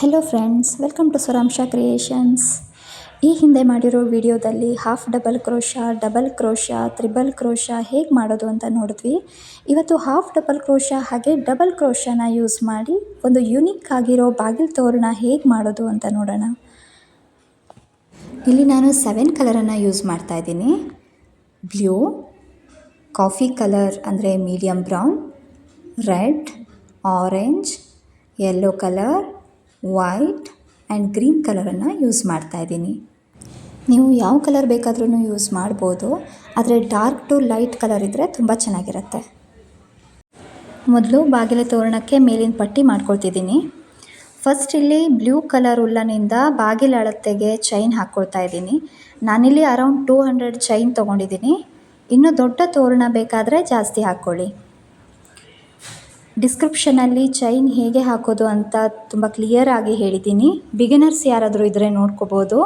Hello friends welcome to Suransha creations ಈ ಹಿಂದೆ ಮಾಡಿರೋ ವಿಡಿಯೋದಲ್ಲಿ half double crochet double crochet triple crochet ಹೇಗೆ ಮಾಡೋದು ಅಂತ ನೋಡಿದ್ವಿ. ಇವತ್ತು ಹಾಫ್ ಡಬಲ್ ಕ್ರೋಶ ಹಾಗೆ ಡಬಲ್ ಕ್ರೋಶನ ಯೂಸ್ ಮಾಡಿ ಒಂದು ಯುನಿಕ್ ಆಗಿರೋ ಬಾಗಿಲು ತೋರಣ ಹೇಗೆ ಮಾಡೋದು ಅಂತ ನೋಡೋಣ. ಇಲ್ಲಿ ನಾನು ಸೆವೆನ್ ಕಲರನ್ನು ಯೂಸ್ ಮಾಡ್ತಾ ಇದ್ದೀನಿ. ಬ್ಲೂ ಕಾಫಿ ಕಲರ್ ಅಂದರೆ medium brown red orange yellow colour white and green ಕಲರನ್ನು use ಮಾಡ್ತಾ ಇದ್ದೀನಿ. ನೀವು ಯಾವ ಕಲರ್ ಬೇಕಾದ್ರೂ ಯೂಸ್ ಮಾಡ್ಬೋದು. ಆದರೆ ಡಾರ್ಕ್ ಟು ಲೈಟ್ ಕಲರ್ ಇದ್ದರೆ ತುಂಬ ಚೆನ್ನಾಗಿರುತ್ತೆ. ಮೊದಲು ಬಾಗಿಲ ತೋರಣಕ್ಕೆ ಮೇಲಿನ ಪಟ್ಟಿ ಮಾಡ್ಕೊಳ್ತಿದ್ದೀನಿ. ಫಸ್ಟ್ ಇಲ್ಲಿ ಬ್ಲೂ ಕಲರ್ ಉಲ್ಲನಿಂದ ಬಾಗಿಲ ಅಳತೆಗೆ ಚೈನ್ ಹಾಕ್ಕೊಳ್ತಾ ಇದ್ದೀನಿ. ನಾನಿಲ್ಲಿ ಅರೌಂಡ್ ಟೂ ಹಂಡ್ರೆಡ್ ಚೈನ್ ತೊಗೊಂಡಿದ್ದೀನಿ. ಇನ್ನೂ ದೊಡ್ಡ ತೋರಣ ಬೇಕಾದರೆ ಜಾಸ್ತಿ ಹಾಕ್ಕೊಳ್ಳಿ. ಡಿಸ್ಕ್ರಿಪ್ಷನಲ್ಲಿ ಚೈನ್ ಹೇಗೆ ಹಾಕೋದು ಅಂತ ತುಂಬ ಕ್ಲಿಯರ್ ಆಗಿ ಹೇಳಿದ್ದೀನಿ. ಬಿಗಿನರ್ಸ್ ಯಾರಾದರೂ ಇದ್ದರೆ ನೋಡ್ಕೋಬೋದು.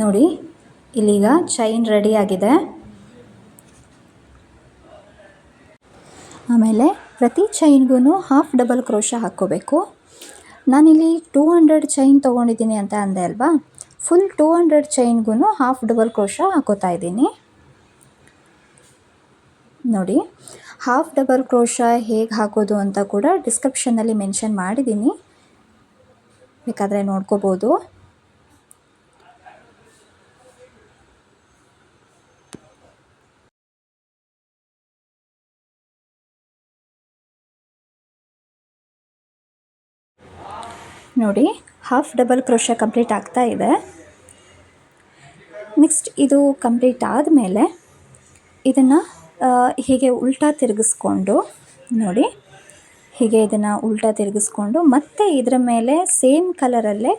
ನೋಡಿ, ಇಲ್ಲಿಗ ಚೈನ್ ರೆಡಿ ಆಗಿದೆ. ಆಮೇಲೆ ಪ್ರತಿ ಚೈನ್ಗೂ ಹಾಫ್ ಡಬಲ್ ಕ್ರೋಶ ಹಾಕ್ಕೋಬೇಕು. ನಾನಿಲ್ಲಿ ಟೂ ಹಂಡ್ರೆಡ್ ಚೈನ್ ತೊಗೊಂಡಿದ್ದೀನಿ ಅಂತ ಅಂದೆ ಅಲ್ವಾ? ಫುಲ್ ಟೂ ಹಂಡ್ರೆಡ್ ಚೈನ್ಗೂ ಹಾಫ್ ಡಬಲ್ ಕ್ರೋಶ ಹಾಕೋತಾ ಇದ್ದೀನಿ. ನೋಡಿ. ಹಾಫ್ ಡಬಲ್ ಕ್ರೋಶ ಹೇಗೆ ಹಾಕೋದು ಅಂತ ಕೂಡ ಡಿಸ್ಕ್ರಿಪ್ಷನ್ನಲ್ಲಿ ಮೆನ್ಷನ್ ಮಾಡಿದ್ದೀನಿ ಬೇಕಾದರೆ ನೋಡ್ಕೋಬೋದು. ನೋಡಿ ಹಾಫ್ ಡಬಲ್ ಕ್ರೋಶ ಕಂಪ್ಲೀಟ್ ಆಗ್ತಾ ಇದೆ. ನೆಕ್ಸ್ಟ್ ಇದು ಕಂಪ್ಲೀಟ್ ಆದಮೇಲೆ ಇದನ್ನು ಹೀಗೆ ಉಲ್ಟಾ ತಿರುಗಿಸ್ಕೊಂಡು, ನೋಡಿ, ಹೀಗೆ ಇದನ್ನು ಉಲ್ಟಾ ತಿರುಗಿಸ್ಕೊಂಡು, ಮತ್ತೆ ಇದರ ಮೇಲೆ ಸೇಮ್ ಕಲರಲ್ಲೇ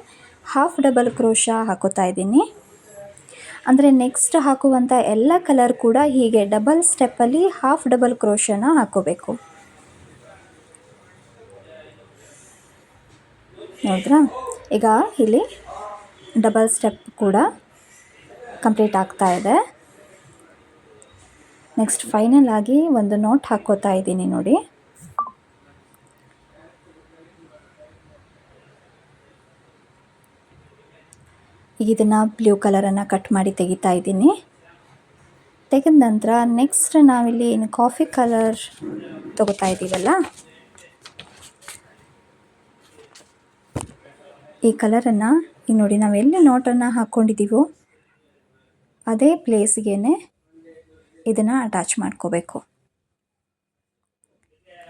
ಹಾಫ್ ಡಬಲ್ ಕ್ರೋಶ ಹಾಕೋತಾ ಇದ್ದೀನಿ. ಅಂದರೆ ನೆಕ್ಸ್ಟ್ ಹಾಕುವಂಥ ಎಲ್ಲ ಕಲರ್ ಕೂಡ ಹೀಗೆ ಡಬಲ್ ಸ್ಟೆಪ್ಪಲ್ಲಿ ಹಾಫ್ ಡಬಲ್ ಕ್ರೋಶನ ಹಾಕೋಬೇಕು. ನೋಡಿದ್ರಾ? ಈಗ ಇಲ್ಲಿ ಡಬಲ್ ಸ್ಟೆಪ್ ಕೂಡ ಕಂಪ್ಲೀಟ್ ಆಗ್ತಾ ಇದೆ. ನೆಕ್ಸ್ಟ್ ಫೈನಲ್ ಆಗಿ ಒಂದು ನೋಟ್ ಹಾಕೋತಾ ಇದ್ದೀನಿ ನೋಡಿ. ಈಗ ಇದನ್ನು ಬ್ಲೂ ಕಲರನ್ನು ಕಟ್ ಮಾಡಿ ತೆಗಿತಾ ಇದ್ದೀನಿ. ತೆಗೆದ ನಂತರ ನೆಕ್ಸ್ಟ್ ನಾವಿಲ್ಲಿ ಏನು ಕಾಫಿ ಕಲರ್ ತಗೋತಾ ಇದ್ದೀವಲ್ಲ? ಈ ಕಲರನ್ನು ಈಗ ನೋಡಿ ನಾವು ಎಲ್ಲಿ ನೋಟನ್ನು ಹಾಕ್ಕೊಂಡಿದ್ದೀವೋ ಅದೇ ಪ್ಲೇಸ್ಗೆ ಇದನ್ನು ಅಟ್ಯಾಚ್ ಮಾಡ್ಕೋಬೇಕು.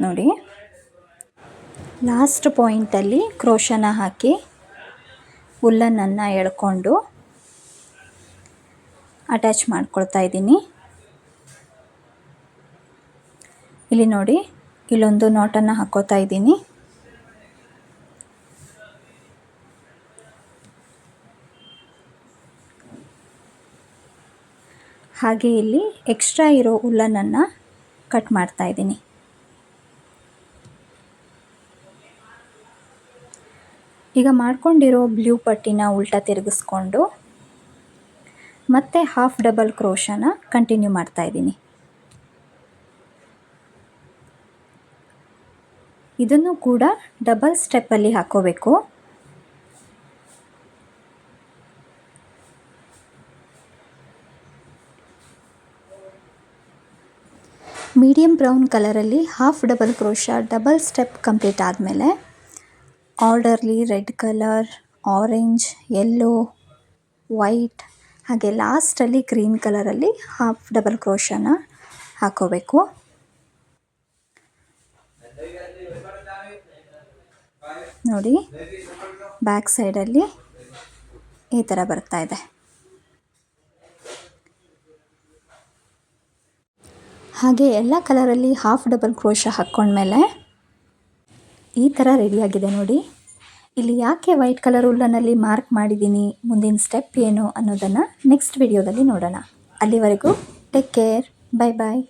ನೋಡಿ. ಲಾಸ್ಟ್ ಪಾಯಿಂಟಲ್ಲಿ ಕ್ರೋಶನ ಹಾಕಿ ಉಲ್ಲನನ್ನು ಎಳ್ಕೊಂಡು ಅಟ್ಯಾಚ್ ಮಾಡ್ಕೊಳ್ತಾ ಇದ್ದೀನಿ. ಇಲ್ಲಿ ನೋಡಿ, ಇಲ್ಲೊಂದು ನೋಟನ್ನು ಹಾಕೋತಾ ಇದ್ದೀನಿ. ಹಾಗೆ ಇಲ್ಲಿ ಎಕ್ಸ್ಟ್ರಾ ಇರೋ ಉಲ್ಲನನ್ನು ಕಟ್ ಮಾಡ್ತಾ ಇದ್ದೀನಿ. ಈಗ ಮಾಡ್ಕೊಂಡಿರೋ ಬ್ಲೂ ಪಟ್ಟಿನ ಉಲ್ಟಾ ತಿರುಗಿಸ್ಕೊಂಡು ಮತ್ತೆ ಹಾಫ್ ಡಬಲ್ ಕ್ರೋಶನ ಕಂಟಿನ್ಯೂ ಮಾಡ್ತಾ ಇದ್ದೀನಿ. ಇದನ್ನು ಕೂಡ ಡಬಲ್ ಸ್ಟೆಪ್ಪಲ್ಲಿ ಹಾಕೋಬೇಕು. ಮೀಡಿಯಮ್ ಬ್ರೌನ್ ಕಲರಲ್ಲಿ half double crochet double step complete ಆದಮೇಲೆ orderly red colour orange yellow white ಹಾಗೆ ಲಾಸ್ಟಲ್ಲಿ ಗ್ರೀನ್ ಕಲರಲ್ಲಿ ಹಾಫ್ ಡಬಲ್ ಕ್ರೋಶನ ಹಾಕೋಬೇಕು. ನೋಡಿ ಬ್ಯಾಕ್ ಸೈಡಲ್ಲಿ ಈ ಥರ ಬರ್ತಾ ಇದೆ. ಹಾಗೆ ಎಲ್ಲ ಕಲರಲ್ಲಿ ಹಾಫ್ ಡಬಲ್ ಕ್ರೋಶ ಹಾಕ್ಕೊಂಡ್ಮೇಲೆ ಈ ಥರ ರೆಡಿಯಾಗಿದೆ ನೋಡಿ. ಇಲ್ಲಿ ಯಾಕೆ ವೈಟ್ ಕಲರ್ ಉಲ್ಲನಲ್ಲಿ ಮಾರ್ಕ್ ಮಾಡಿದ್ದೀನಿ, ಮುಂದಿನ ಸ್ಟೆಪ್ ಏನು ಅನ್ನೋದನ್ನು ನೆಕ್ಸ್ಟ್ ವಿಡಿಯೋದಲ್ಲಿ ನೋಡೋಣ. ಅಲ್ಲಿವರೆಗೂ ಟೇಕ್ ಕೇರ್, ಬೈ ಬಾಯ್